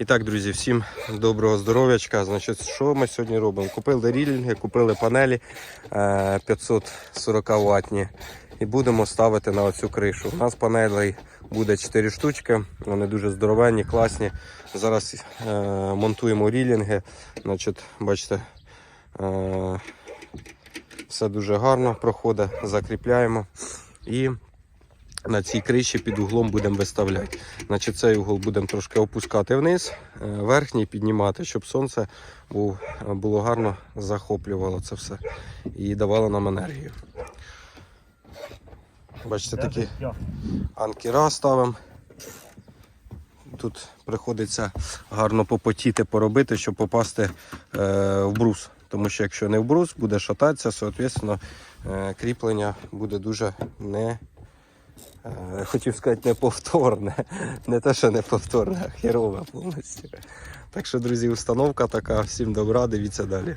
І так, друзі, всім доброго здоров'ячка. Значить, що ми сьогодні робимо? Купили рілінги, купили панелі е, 540 ватні і будемо ставити на оцю кришу. У нас панелей буде 4 штучки, вони дуже здоровенні, класні. Зараз е, монтуємо рілінги. Значить, бачите, е, все дуже гарно проходить, закріпляємо. І на цій криші під углом будемо виставляти. Значить, цей угол будемо трошки опускати вниз, е, верхній піднімати, щоб сонце було гарно захоплювало це все і давало нам енергію. Бачите, такі анкера ставимо. Тут приходиться гарно попотіти, поробити, щоб попасти е, в брус. Тому що якщо не в брус, буде шататися, соответственно, е, кріплення буде дуже не. Е, Хотів сказати неповторне. Не те, що неповторне, а херове повністю. Так що, друзі, установка така. Всім добра, дивіться далі.